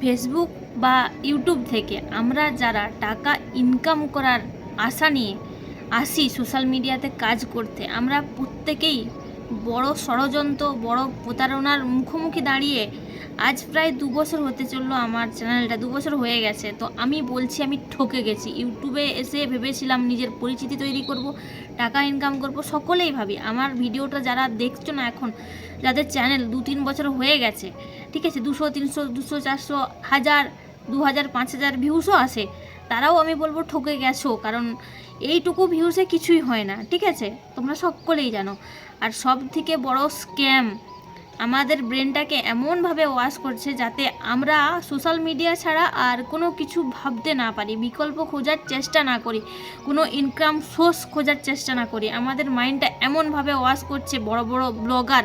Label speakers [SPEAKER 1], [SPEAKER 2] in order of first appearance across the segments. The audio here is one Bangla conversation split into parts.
[SPEAKER 1] ফেসবুক বা ইউটিউব থেকে আমরা যারা টাকা ইনকাম করার আশা নিয়ে আসি সোশ্যাল মিডিয়াতে কাজ করতে, আমরা প্রত্যেকেই বড় ষড়যন্ত্র, বড় প্রতারণার মুখোমুখি দাঁড়িয়ে আজ প্রায় দু বছর হতে চলল আমার চ্যানেলটা দু বছর হয়ে গেছে। তো আমি বলছি, আমি ঠকে গেছি। ইউটিউবে এসে ভেবেছিলাম নিজের পরিচিতি তৈরি করব। টাকা ইনকাম করব, সকলেই ভাবি। আমার ভিডিওটা যারা দেখছ না এখন, যাদের চ্যানেল দু তিন বছর হয়ে গেছে, ঠিক আছে, দুশো, তিনশো, দুশো, চারশো, হাজার, দু হাজার, পাঁচ হাজার ভিউসও আসে, তারাও আমি বলব ঠকে গেছো, কারণ এইটুকু ভিউসে কিছুই হয় না, ঠিক আছে? তোমরা সকলেই জানো। আর সব থেকে বড় স্ক্যাম আমাদের ব্রেনটাকে এমনভাবে ওয়াশ করছে যাতে আমরা সোশ্যাল মিডিয়া ছাড়া আর কোনো কিছু ভাবতে না পারি, বিকল্প খোঁজার চেষ্টা না করি, কোনো ইনকাম সোর্স খোঁজার চেষ্টা না করি। আমাদের মাইন্ডটা এমনভাবে ওয়াশ করছে বড় বড় ব্লগার,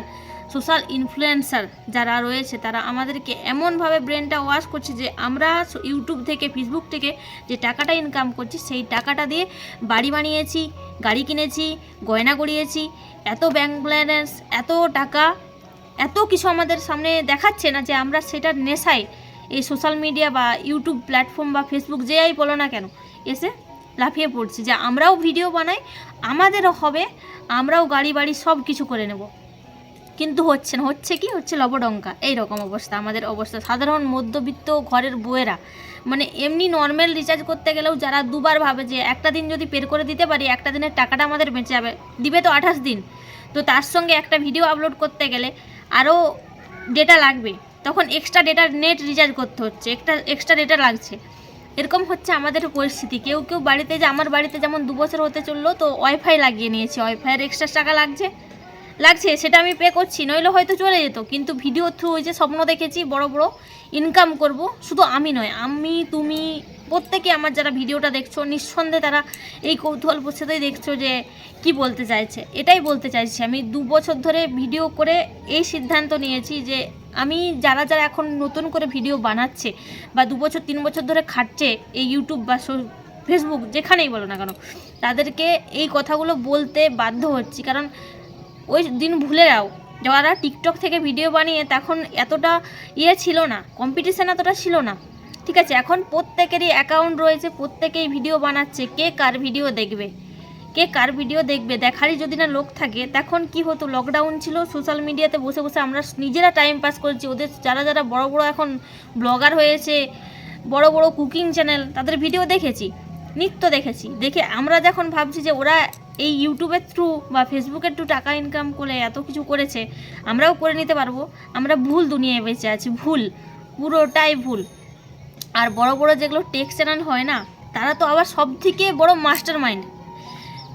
[SPEAKER 1] সোশ্যাল ইনফ্লুয়েন্সার যারা রয়েছে, তারা আমাদেরকে এমনভাবে ব্রেনটা ওয়াশ করছে যে আমরা ইউটিউব থেকে, ফেসবুক থেকে যে টাকাটা ইনকাম করছি, সেই টাকাটা দিয়ে বাড়ি বানিয়েছি, গাড়ি কিনেছি, গয়না গড়িয়েছি, এত ব্যাংক ব্যালেন্স এত টাকা এত কিছু আমাদের সামনে দেখাচ্ছে না যে আমরা সেটার নেশায় এই সোশ্যাল মিডিয়া বা ইউটিউব প্ল্যাটফর্ম বা ফেসবুক যেই বলো না কেন, এসে লাফিয়ে পড়ছি যে আমরাও ভিডিও বানাই, আমাদেরও হবে, আমরাও গাড়ি বাড়ি সব কিছু করে নেব। কিন্তু হচ্ছে না, হচ্ছে কি? হচ্ছে লবডঙ্কা, এই রকম অবস্থা, আমাদের অবস্থা। সাধারণ মধ্যবিত্ত ঘরের বউয়েরা মানে এমনি নর্মাল রিচার্জ করতে গেলেও যারা দুবার ভাবে যে একটা দিন যদি পের করে দিতে পারি, একটা দিনের টাকাটা আমাদের বেঁচে যাবে, দিবে তো আঠাশ দিন। তো তার সঙ্গে একটা ভিডিও আপলোড করতে গেলে আরও ডেটা লাগবে। তখন এক্সট্রা ডেটার নেট রিচার্জ করতে হচ্ছে একটা এক্সট্রা ডেটা লাগছে। এরকম হচ্ছে আমাদের পরিস্থিতি। কেউ কেউ বাড়িতে যে, আমার বাড়িতে যেমন দু বছর হতে চলল, তো ওয়াইফাই লাগিয়ে নিয়েছে। ওয়াইফাইয়ের এক্সট্রা টাকা লাগছে। লাগছে, সেটা আমি পে করছি, নইলে হয়তো চলে যেত। কিন্তু ভিডিও থ্রু ওই যে স্বপ্ন দেখেছি, বড় বড় ইনকাম করব। শুধু আমি নয়, আমি, তুমি প্রত্যেকে আমার যারা ভিডিওটা দেখছ, নিঃসন্দেহে তারা এই কৌতূহল সাথেই দেখছ যে কি বলতে চাইছে। এটাই বলতে চাইছি আমি, দু বছর ধরে ভিডিও করে এই সিদ্ধান্ত নিয়েছি যে আমি যারা যারা এখন নতুন করে ভিডিও বানাচ্ছে বা দু বছর, তিন বছর ধরে খাটছে এই ইউটিউব বা ফেসবুক যেখানেই বলো না কেন, তাদেরকে এই কথাগুলো বলতে বাধ্য হচ্ছি। কারণ ওই দিন ভুলে যাও, যারা টিকটক থেকে ভিডিও বানিয়ে তখন এতটা ইয়ে ছিল না কম্পিটিশান এতটা ছিল না। ঠিক আছে, এখন প্রত্যেকেরই অ্যাকাউন্ট রয়েছে, প্রত্যেকেই ভিডিও বানাচ্ছে, কে কার ভিডিও দেখবে? কে কার ভিডিও দেখবে? দেখারই যদি না লোক থাকে, তখন কি হতো? লকডাউন ছিল সোশ্যাল মিডিয়াতে বসে বসে আমরা নিজেরা টাইম পাস করছি। ওদের যারা যারা বড় বড় এখন ব্লগার হয়েছে, বড় বড় কুকিং চ্যানেল তাদের ভিডিও দেখেছি, নিত্য দেখেছি। দেখে আমরা যখন ভাবছি যে ওরা এই ইউটিউবের থ্রু বা ফেসবুকের থ্রু টাকা ইনকাম করে এত কিছু করেছে, আমরাও করে নিতে পারব। আমরা ভুল দুনিয়ায় বেঁচে আছি, ভুল, পুরোটাই ভুল। আর বড় বড় যেগুলো টেক চ্যানেল হয় না, তারা তো আবার সব থেকে বড় মাস্টার মাইন্ড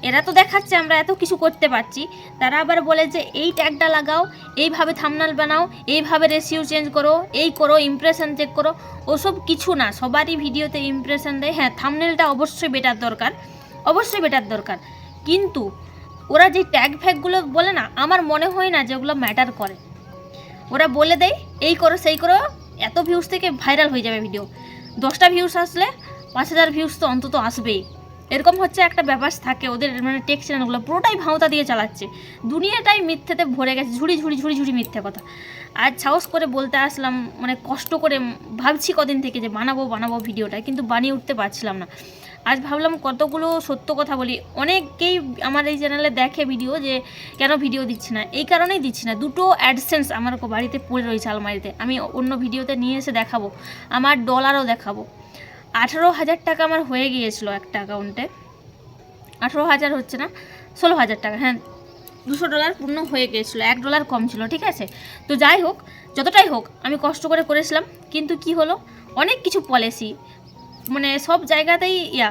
[SPEAKER 1] এরা তো দেখাচ্ছে আমরা এত কিছু করতে পারছি, তারা আবার বলে যে এই ট্যাগটা লাগাও, এইভাবে থামনাল বানাও, এইভাবে রেসিও চেঞ্জ করো, এই করো ইমপ্রেশন চেক করো, ওসব কিছু না, সবারই ভিডিওতে ইমপ্রেশন দেয়। হ্যাঁ থামনেলটা অবশ্যই বেটার দরকার, অবশ্যই বেটার দরকার। কিন্তু ওরা যে ট্যাগ ফ্যাগগুলো বলে না, আমার মনে হয় না যে ওগুলো ম্যাটার করে। ওরা বলে দেয়, এই করো, সেই করো এত ভিউজ থেকে ভাইরাল হয়ে যাবে ভিডিও দশটা ভিউস আসলে পাঁচ হাজার ভিউজ তো অন্তত আসবেই। এরকম হচ্ছে একটা ব্যাপার থাকে, ওদের মানে টেক চ্যানেলগুলো পুরোটাই ভাঁওতা দিয়ে চালাচ্ছে। দুনিয়াটাই মিথ্যেতে ভরে গেছে, ঝুড়ি ঝুড়ি ঝুড়ি ঝুড়ি মিথ্যে কথা। আর সাহস করে বলতে আসলাম মানে কষ্ট করে ভাবছি কদিন থেকে যে বানাবো বানাবো ভিডিওটা কিন্তু বানিয়ে উঠতে পারছিলাম না। আজ ভাবলাম কতগুলো সত্য কথা বলি। অনেকেই আমার এই চ্যানেলে দেখে ভিডিও যে কেন ভিডিও দিচ্ছি না। এই কারণেই দিচ্ছি না। দুটো অ্যাডসেন্স আমার বাড়িতে পড়ে রয়েছে আলমারিতে। আমি অন্য ভিডিওতে নিয়ে এসে দেখাবো। আমার ডলারও দেখাবো। আঠারো হাজার টাকা আমার হয়ে গিয়েছিল একটা অ্যাকাউন্টে আঠারো হাজার হচ্ছে না, ষোলো হাজার টাকা। হ্যাঁ দুশো ডলার পূর্ণ হয়ে গিয়েছিল। এক ডলার কম ছিল, ঠিক আছে? তো যাই হোক, যতটাই হোক, আমি কষ্ট করে করেছিলাম। কিন্তু কি হলো? অনেক কিছু পলিসি মানে সব জায়গাতেই ইয়া।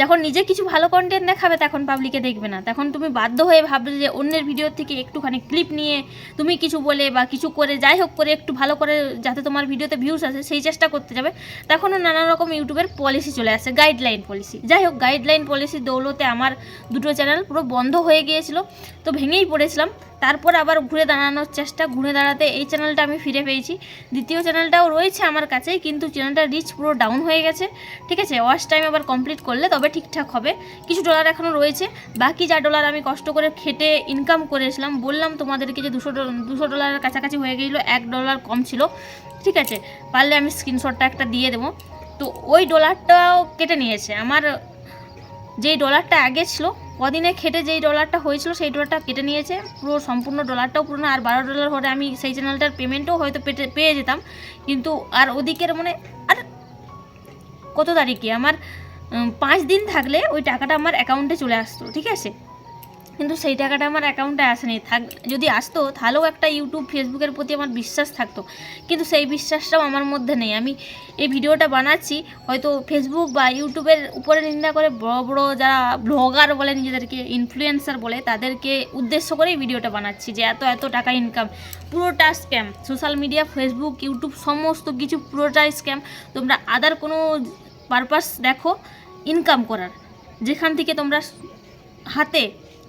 [SPEAKER 1] যখন নিজে কিছু ভালো কন্টেন্ট দেখাবে, তখন পাবলিকে দেখবে না। তখন তুমি বাধ্য হয়ে ভাববে যে অন্যের ভিডিও থেকে একটুখানি ক্লিপ নিয়ে তুমি কিছু বলে বা কিছু করে, যাই হোক করে একটু ভালো করে যাতে তোমার ভিডিওতে ভিউস আসে, সেই চেষ্টা করতে যাবে। তখনও নানা রকম ইউটিউবের পলিসি চলে আসে গাইডলাইন পলিসি যাই হোক গাইডলাইন পলিসি দৌলতে আমার দুটো চ্যানেল পুরো বন্ধ হয়ে গিয়েছিল। তো ভেঙেই পড়েছিলাম। তারপর আবার ঘুরে দাঁড়ানোর চেষ্টা, ঘুরে দাঁড়াতে এই চ্যানেলটা আমি ফিরে পেয়েছি। দ্বিতীয় চ্যানেলটাও রয়েছে আমার কাছে কিন্তু চ্যানেলটা রিচ পুরো ডাউন হয়ে গেছে। ঠিক আছে ওয়াচ টাইম আবার কমপ্লিট করলে তবে ঠিকঠাক হবে। কিছু ডলার এখনও রয়েছে, বাকি যা ডলার আমি কষ্ট করে খেটে ইনকাম করেছিলাম, বললাম তোমাদেরকে যে দুশো দুশো ডলারের কাছাকাছি হয়ে গেছিল এক ডলার কম ছিল। ঠিক আছে, পারলে আমি স্ক্রিনশটটা একটা দিয়ে দেবো। তো ওই ডলারটাও কেটে নিয়েছে। আমার যেই ডলারটা আগে ছিল কদিনে খেটে যেই ডলারটা হয়েছিল, সেই ডলারটা কেটে নিয়েছে। পুরো সম্পূর্ণ ডলারটাও পুরো আর বারো ডলার হলে আমি সেই চ্যানেলটার পেমেন্টও হয়তো পেটে পেয়ে যেতাম। কিন্তু, আর ওদিকের মানে আর কত তারিখে? আমার পাঁচ দিন থাকলে ওই টাকাটা আমার অ্যাকাউন্টে চলে আসতো, ঠিক আছে? কিন্তু সেই টাকাটা আমার অ্যাকাউন্টে আসেনি। থাক, যদি আসতো, তাহলেও একটা ইউটিউব ফেসবুকের প্রতি আমার বিশ্বাস থাকতো। কিন্তু সেই বিশ্বাসটাও আমার মধ্যে নেই। আমি এই ভিডিওটা বানাচ্ছি, হয়তো ফেসবুক বা ইউটিউবের উপরে নিন্দা করে বড় বড় যারা ব্লগার বলে, নিজেদেরকে ইনফ্লুয়েন্সার বলে, তাদেরকে উদ্দেশ্য করেই ভিডিওটা বানাচ্ছি যে এত এত টাকা ইনকাম পুরোটা scam social media Facebook YouTube সমস্ত কিছু পুরোটাই স্ক্যাম তোমরা আদার কোনো পারপাস দেখো ইনকাম করার। যেখান থেকে তোমরা হাতে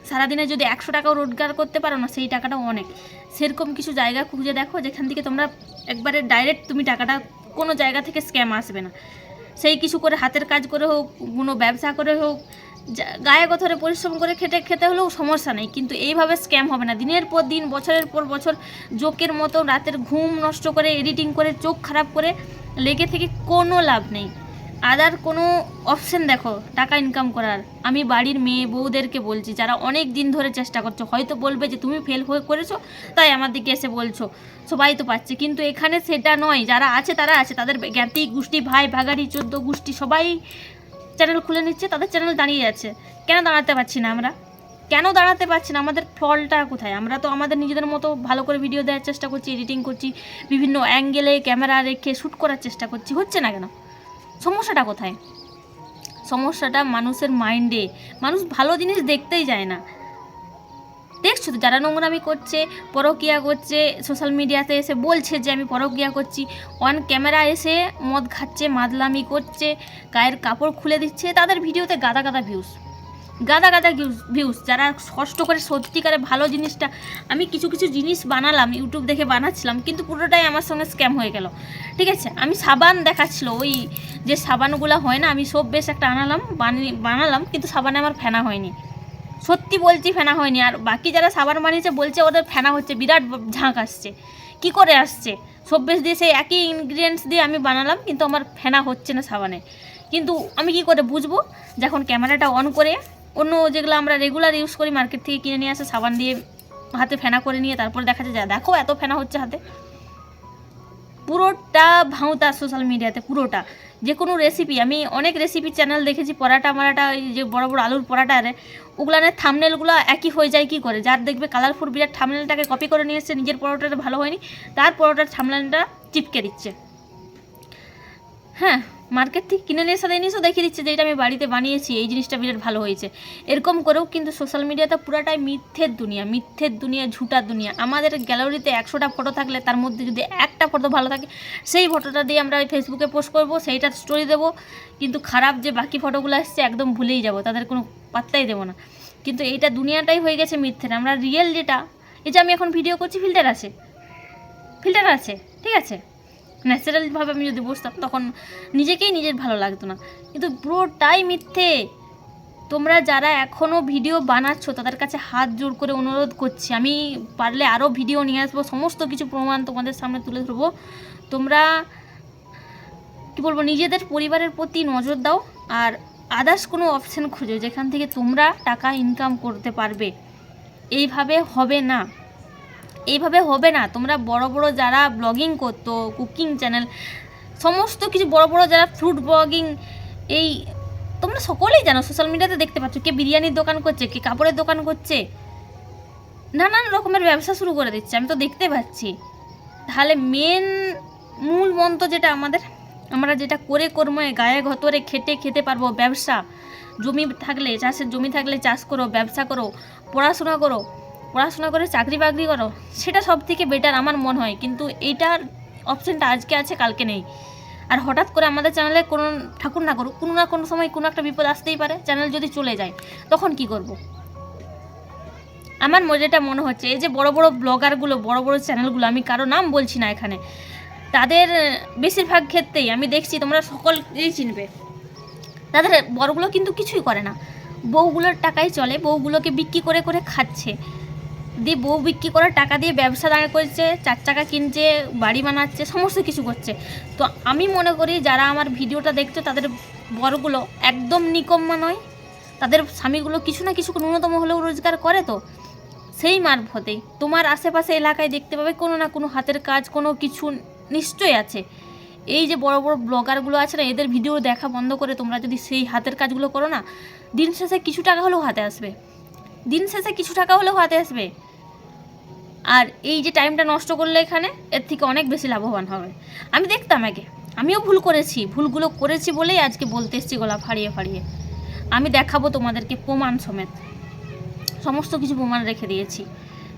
[SPEAKER 1] সারাদিনে যদি একশো টাকাও রোজগার করতে পারো না, সেই টাকাটাও অনেক। সেরকম কিছু জায়গা খুঁজে দেখো, যেখান থেকে তোমরা একবারে ডাইরেক্ট তুমি টাকাটা কোনো জায়গা থেকে স্ক্যাম আসবে না। সেই কিছু করে হাতের কাজ করে হোক, কোনো ব্যবসা করে হোক গায়ে গথরে পরিশ্রম করে খেটে, খেতে হলেও সমস্যা নেই, কিন্তু এইভাবে স্ক্যাম হবে না। দিনের পর দিন, বছরের পর বছর জোকের মতো রাতের ঘুম নষ্ট করে এডিটিং করে, চোখ খারাপ করে লেগে থেকে কোনো লাভ নেই। আদার কোনো অপশন দেখো, টাকা ইনকাম করার। আমি বাড়ির মেয়ে, বউদেরকে বলছি, যারা অনেক দিন ধরে চেষ্টা করছ, হয়তো বলবে যে তুমি ফেল হয়ে করেছ, তাই আমার দিকে এসে বলছো। সবাই তো পাচ্ছে, কিন্তু এখানে সেটা নয়, যারা আছে তারা আছে, তাদের জ্ঞাতি গোষ্ঠী, ভাই, ভাগাড়ি, চোদ্দ গোষ্ঠী, সবাই চ্যানেল খুলে নিচ্ছে, তাদের চ্যানেল দাঁড়িয়ে যাচ্ছে কেন দাঁড়াতে পারছি না আমরা? কেন দাঁড়াতে পারছি না? আমাদের ফলটা কোথায়? আমরা তো আমাদের নিজেদের মতো ভালো করে ভিডিও দেওয়ার চেষ্টা করছি এডিটিং করছি, বিভিন্ন অ্যাঙ্গেলে ক্যামেরা রেখে শ্যুট করার চেষ্টা করছি, হচ্ছে না কেন? সমস্যাটা কোথায়? সমস্যাটা মানুষের মাইন্ডে মানুষ ভালো জিনিস দেখতেই যায় না। দেখছ তো, যারা নোংরামি করছে, পরকিয়া করছে সোশ্যাল মিডিয়াতে এসে বলছে যে আমি পরকিয়া করছি। অন ক্যামেরা এসে মদ খাচ্ছে, মাদলামি করছে, গায়ের কাপড় খুলে দিচ্ছে, তাদের ভিডিওতে গাদা গাদা ভিউজ গাদা গাদা ভিউজ যারা কষ্ট করে সত্যিকারে ভালো জিনিসটা, আমি কিছু কিছু জিনিস বানালাম ইউটিউব দেখে বানাচ্ছিলাম, কিন্তু পুরোটাই আমার সঙ্গে স্ক্যাম হয়ে গেল। ঠিক আছে? আমি সাবান দেখাচ্ছিল, ওই যে সাবানগুলো হয় না, আমি সব বেশ একটা আনালাম বানিয়ে বানালাম, কিন্তু সাবানে আমার ফেনা হয়নি। সত্যি বলছি, ফেনা হয়নি। আর বাকি যারা সাবান বানিয়েছে, বলছে ওদের ফেনা হচ্ছে, বিরাট ঝাঁক আসছে। কি করে আসছে? সব বেশ দিয়ে সেই একই ইনগ্রিডিয়েন্টস দিয়ে আমি বানালাম, কিন্তু আমার ফেনা হচ্ছে না সাবানে। কিন্তু আমি কি করে বুঝব? যখন ক্যামেরাটা অন করে অন্য যেগুলো আমরা রেগুলার ইউজ করি মার্কেট থেকে কিনে নিয়ে আসে, সাবান দিয়ে হাতে ফেনা করে নিয়ে তারপর দেখা যায়, যা দেখো এত ফেনা হচ্ছে হাতে। পুরোটা ভাঁওতা সোশ্যাল মিডিয়াতে পুরোটা। যে কোনো রেসিপি আমি অনেক রেসিপি চ্যানেল দেখেছি, পরাটা মারাটা ওই যে বড় বড় আলুর পরাটারে ওগুলানের থামনেলগুলো একই হয়ে যায় কি করে? যার দেখবে কালারফুল বিরাট থামনেলটাকে কপি করে নিয়ে এসছে, নিজের পরোটাটা ভালো হয়নি, তার পরোটার থামনেলটা চিপকে দিচ্ছে। হ্যাঁ মার্কেট থেকে কিনে নিয়ে সাথে জিনিসও দেখিয়ে দিচ্ছে যে এটা আমি বাড়িতে বানিয়েছি, এই জিনিসটা বিরাট ভালো হয়েছে। এরকম করেও কিন্তু সোশ্যাল মিডিয়াতে পুরাটাই মিথ্যের দুনিয়া মিথ্যের দুনিয়া, ঝুটার দুনিয়া। আমাদের গ্যালারিতে একশোটা ফটো থাকলে তার মধ্যে যদি একটা ফটো ভালো থাকে, সেই ফটোটা দিয়ে আমরা ওই ফেসবুকে পোস্ট করব, সেইটার স্টোরি দেবো। কিন্তু খারাপ যে বাকি ফটোগুলো আসছে, একদম ভুলেই যাব, তাদের কোনো পাত্তাই দেবো না। কিন্তু এইটা দুনিয়াটাই হয়ে গেছে মিথ্যের। আমরা রিয়েল যেটা, এই যে আমি এখন ভিডিও করছি ফিল্টার আছে। ফিল্টার আছে, ঠিক আছে? ন্যাচারালভাবে আমি যদি বসতাম, তখন নিজেকেই নিজের ভালো লাগতো না। কিন্তু পুরোটাই মিথ্যে। তোমরা যারা এখনও ভিডিও বানাচ্ছ, তাদের কাছে হাত জোর করে অনুরোধ করছি। আমি পারলে আরও ভিডিও নিয়ে আসব, সমস্ত কিছু প্রমাণ তোমাদের সামনে তুলে ধরবো। তোমরা, কি বলব, নিজেদের পরিবারের প্রতি নজর দাও, আর আদার্স কোনো অপশন খুঁজো, যেখান থেকে তোমরা টাকা ইনকাম করতে পারবে। এইভাবে হবে না। এইভাবে হবে না। তোমরা বড় বড় যারা ব্লগিং করতো কুকিং চ্যানেল সমস্ত কিছু বড় বড় যারা ফ্রুট ব্লগিং এই তোমরা সকলেই জানো সোশ্যাল মিডিয়াতে দেখতে পাচ্ছ কে বিরিয়ানির দোকান করছে, কে কাপড়ের দোকান করছে। নানান রকমের ব্যবসা শুরু করে দিচ্ছে, আমি তো দেখতে পাচ্ছি। তাহলে মেন মূল মন্ত্র যেটা আমাদের, আমরা যেটা করে কর্মে গায়ে ঘতরে খেটে খেতে পারব ব্যবসা। জমি থাকলে, চাষের জমি থাকলে চাষ করো, ব্যবসা করো, পড়াশোনা করো। পড়াশোনা করে চাকরি বাকরি করো, সেটা সব থেকে বেটার আমার মনে হয়। কিন্তু এইটার অপশানটা আজকে আছে, কালকে নেই। আর হঠাৎ করে আমাদের চ্যানেলে কোনো ঠাকুর না করুক, কোনো না কোনো সময় কোনো একটা বিপদ আসতেই পারে চ্যানেল যদি চলে যায়, তখন কি করব? আমার ম- যেটা মনে হচ্ছে, এই যে বড় বড় ব্লগারগুলো বড় বড় চ্যানেলগুলো আমি কারও নাম বলছি না এখানে। তাদের বেশিরভাগ ক্ষেত্রেই আমি দেখছি তোমরা সকলকেই চিনবে। তাদের বড়গুলো কিন্তু কিছুই করে না। বউগুলোর টাকাই চলে, বউগুলোকে বিক্রি করে করে খাচ্ছে। দিয়ে বউ বিক্রি করার টাকা দিয়ে ব্যবসা দাঁড় করছে, চার চাকা কিনছে, বাড়ি বানাচ্ছে, সমস্ত কিছু করছে। তো আমি মনে করি যারা আমার ভিডিওটা দেখছে তাদের বড়গুলো একদম নিকম্মা নয়। তাদের স্বামীগুলো কিছু না কিছু ন্যূনতম হলেও রোজগার করে তো। সেই মারফতেই তোমার আশেপাশে এলাকায় দেখতে পাবে কোনো না কোনো হাতের কাজ, কোনো কিছু নিশ্চয়ই আছে। এই যে বড় বড় ব্লগারগুলো আছে না, এদের ভিডিও দেখা বন্ধ করে তোমরা যদি সেই হাতের কাজগুলো করো না, দিন শেষে কিছু টাকা হলেও হাতে আসবে। দিন শেষে কিছু টাকা হলেও হাতে আসবে। আর এই যে টাইমটা নষ্ট করলে এখানে, এর থেকে অনেক বেশি লাভবান হবে। আমি দেখতাম আগে। আমিও ভুল করেছি। ভুলগুলো করেছি বলেই আজকে বলতে এসেছি গলা ফাড়িয়ে ফাড়িয়ে। আমি দেখাবো তোমাদেরকে প্রমাণ সমেত। সমস্ত কিছু প্রমাণ রেখে দিয়েছি।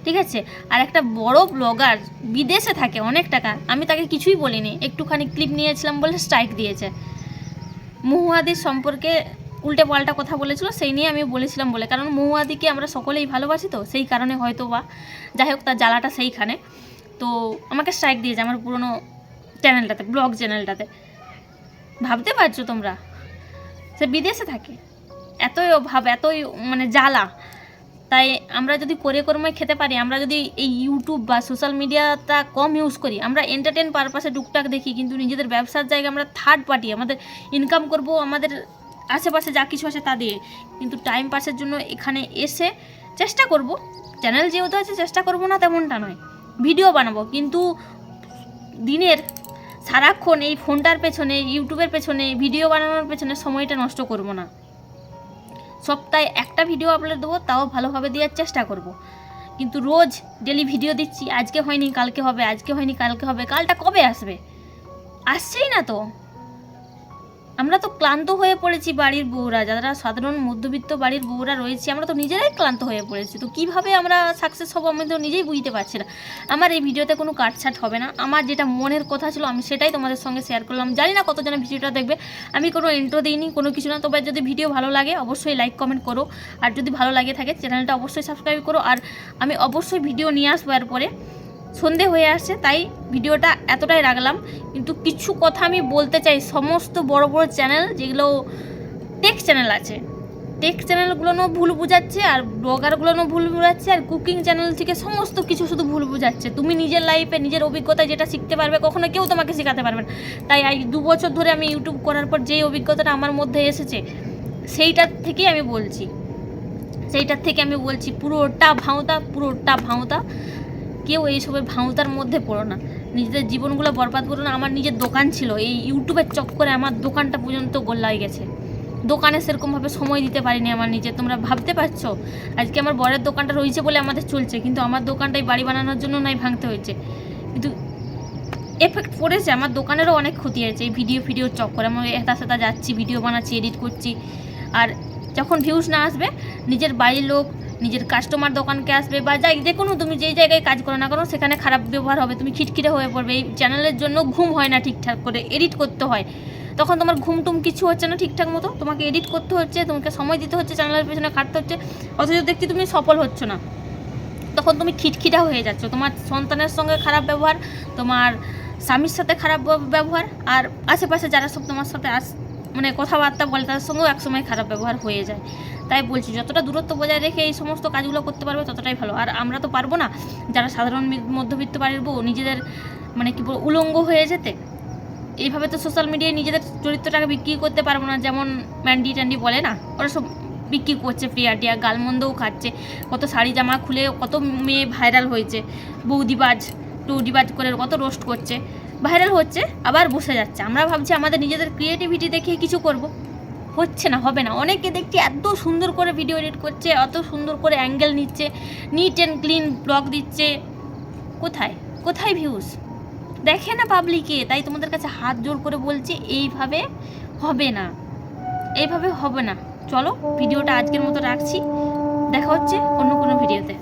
[SPEAKER 1] ঠিক আছে? আর একটা বড় ব্লগার বিদেশে থাকে অনেক টাকা। আমি তাকে কিছুই বলিনি। একটুখানি ক্লিপ নিয়েছিলাম বলে স্ট্রাইক দিয়েছে। মহুয়াদির সম্পর্কে উল্টে পাল্টা কথা বলেছিল, সেই নিয়ে আমি বলেছিলাম বলে। কারণ মহুয়াদিকে আমরা সকলেই ভালোবাসি তো, সেই কারণে হয়তো বা যাই হোক তার জ্বালাটা সেইখানে। তো আমাকে স্ট্রাইক দিয়েছে আমার পুরনো চ্যানেলটাতে ব্লগ চ্যানেলটাতে ভাবতে পারছ তোমরা? সে বিদেশে থাকে। এতই অভাব, এতই মানে জ্বালা। তাই আমরা যদি করে কর্মে খেতে পারি, আমরা যদি এই ইউটিউব বা সোশ্যাল মিডিয়াটা কম ইউজ করি, আমরা এন্টারটেন পারপাসে টুকটাক দেখি, কিন্তু নিজেদের ব্যবসার জায়গায় আমরা থার্ড পার্টি আমাদের ইনকাম করব, আমাদের আশেপাশে যা কিছু আছে তা দিয়ে। কিন্তু টাইম পাসের জন্য এখানে এসে চেষ্টা করব। চ্যানেল যেহেতু আছে, চেষ্টা করব না তেমনটা নয়। ভিডিও বানাবো। কিন্তু দিনের সারাক্ষণ এই ফোনটার পেছনে ইউটিউবের পেছনে ভিডিও বানানোর পেছনে সময়টা নষ্ট করব না। সপ্তাহে একটা ভিডিও আপলোড দেবো, তাও ভালোভাবে দেওয়ার চেষ্টা করব। কিন্তু রোজ ডেলি ভিডিও দিচ্ছি। আজকে হয়নি, কালকে হবে, আজকে হয়নি, কালকে হবে। কালটা কবে আসবে? আসছেই না তো। আমরা তো ক্লান্ত হয়ে পড়েছি বাড়ির বউরা, যারা সাধারণ মধ্যবিত্ত বাড়ির বউরা রয়েছে, আমরা তো নিজেরাই ক্লান্ত হয়ে পড়েছি। তো কীভাবে আমরা সাকসেস হব আমি তো নিজেই বুঝতে পারছি না। আমার এই ভিডিওতে কোনো কাটছাট হবে না। আমার যেটা মনের কথা ছিল, আমি সেটাই তোমাদের সঙ্গে শেয়ার করলাম। জানি না কতজন ভিডিওটা দেখবে। আমি কোনো ইন্ট্রো দিইনি, কোনো কিছু না। তবে যদি ভিডিও ভালো লাগে, অবশ্যই লাইক কমেন্ট করো। আর যদি ভালো লাগে থাকে চ্যানেলটা অবশ্যই সাবস্ক্রাইব করো। আর আমি অবশ্যই ভিডিও নিয়ে আসব এরপরে। সন্ধে হয়ে আসছে, তাই ভিডিওটা এতটাই রাখলাম। কিন্তু কিছু কথা আমি বলতে চাই, সমস্ত বড় বড় চ্যানেল যেগুলো টেক চ্যানেল আছে টেক চ্যানেলগুলোও ভুল বুঝাচ্ছে আর ব্লগারগুলোও ভুল বুঝাচ্ছে আর কুকিং চ্যানেল থেকে সমস্ত কিছু শুধু ভুল বুঝাচ্ছে। তুমি নিজের লাইফে নিজের অভিজ্ঞতায় যেটা শিখতে পারবে, কখনো কেউ তোমাকে শেখাতে পারবে না। তাই এই দু বছর ধরে আমি ইউটিউব করার পর যেই অভিজ্ঞতাটা আমার মধ্যে এসেছে, সেইটার থেকেই আমি বলছি। সেইটার থেকে আমি বলছি, পুরোটা ভাঁওতা পুরোটা ভাঁওতা। কেউ এইসবের ভাঁওতার মধ্যে পড়ো না। নিজেদের জীবনগুলো বরবাদ করো না। আমার নিজের দোকান ছিল। এই ইউটিউবের চক্করে আমার দোকানটা পর্যন্ত গোল্লায় গেছে। দোকানে সেরকমভাবে সময় দিতে পারিনি আমার নিজে। তোমরা ভাবতে পারছ? আজকে আমার বরের দোকানটা রয়েছে বলে আমাদের চলছে। কিন্তু আমার দোকানটাই বাড়ি বানানোর জন্য নয় ভাঙতে হয়েছে। কিন্তু এফেক্ট পড়েছে। আমার দোকানেরও অনেক ক্ষতি হয়েছে। এই ভিডিও ভিডিওর চক্করে আমি এতা সেতা যাচ্ছি ভিডিও বানাচ্ছি এডিট করছি। আর যখন ভিউজ না আসবে, নিজের বাড়ির লোক নিজের কাস্টমার দোকানকে আসবে বা যাই, যে কোনো তুমি যেই জায়গায় কাজ করো না করো সেখানে খারাপ ব্যবহার হবে, তুমি খিটখিটে হয়ে পড়বে, এই চ্যানেলের জন্য ঘুম হয় না ঠিকঠাক করে এডিট করতে হয়। তখন তোমার ঘুম টুম কিছু হচ্ছে না ঠিকঠাক মতো, তোমাকে এডিট করতে হচ্ছে, তোমাকে সময় দিতে হচ্ছে চ্যানেলের পেছনে খাটতে হচ্ছে, অথচ দেখছি তুমি সফল হচ্ছ না। তখন তুমি খিটখিটা হয়ে যাচ্ছ, তোমার সন্তানের সঙ্গে খারাপ ব্যবহার, তোমার স্বামীর সাথে খারাপ ব্যবহার, আর আশেপাশে যারা সব তোমার সাথে আস মানে কথাবার্তা বলে তাদের সঙ্গেও একসময় খারাপ ব্যবহার হয়ে যায়। তাই বলছি, যতটা দূরত্ব বজায় রেখে এই সমস্ত কাজগুলো করতে পারবে ততটাই ভালো। আর আমরা তো পারব না যারা সাধারণ মধ্যবিত্ত বাড়ির বউ নিজেদের মানে কি বলব, উলঙ্গ হয়ে যেতে। এইভাবে তো সোশ্যাল মিডিয়ায় নিজেদের চরিত্রটাকে বিক্রি করতে পারব না, যেমন ম্যান্ডি ট্যান্ডি বলে না? ওরা সব বিক্রি করছে, প্রিয়া টিয়া গালমন্দও খাচ্ছে, কত শাড়ি জামা খুলে কত মেয়ে ভাইরাল হয়েছে, বৌদিবাজ। টৌডিবাজ করে কত রোস্ট করছে। ভাইরাল হচ্ছে, আবার বসে যাচ্ছে। আমরা ভাবছি আমাদের নিজেদের ক্রিয়েটিভিটি দেখে কিছু করব। হচ্ছে না, হবে না। অনেকে দেখছি এত সুন্দর করে ভিডিও এডিট করছে অত সুন্দর করে অ্যাঙ্গেল নিচ্ছে নিট অ্যান্ড ক্লিন ব্লগ দিচ্ছে। কোথায়? কোথায় ভিউজ দেখে না পাবলিকে তাই তোমাদের কাছে হাত জোর করে বলছি, এইভাবে হবে না। এইভাবে হবে না। চলো ভিডিওটা আজকের মতো রাখছি। দেখা হচ্ছে অন্য কোনো ভিডিওতে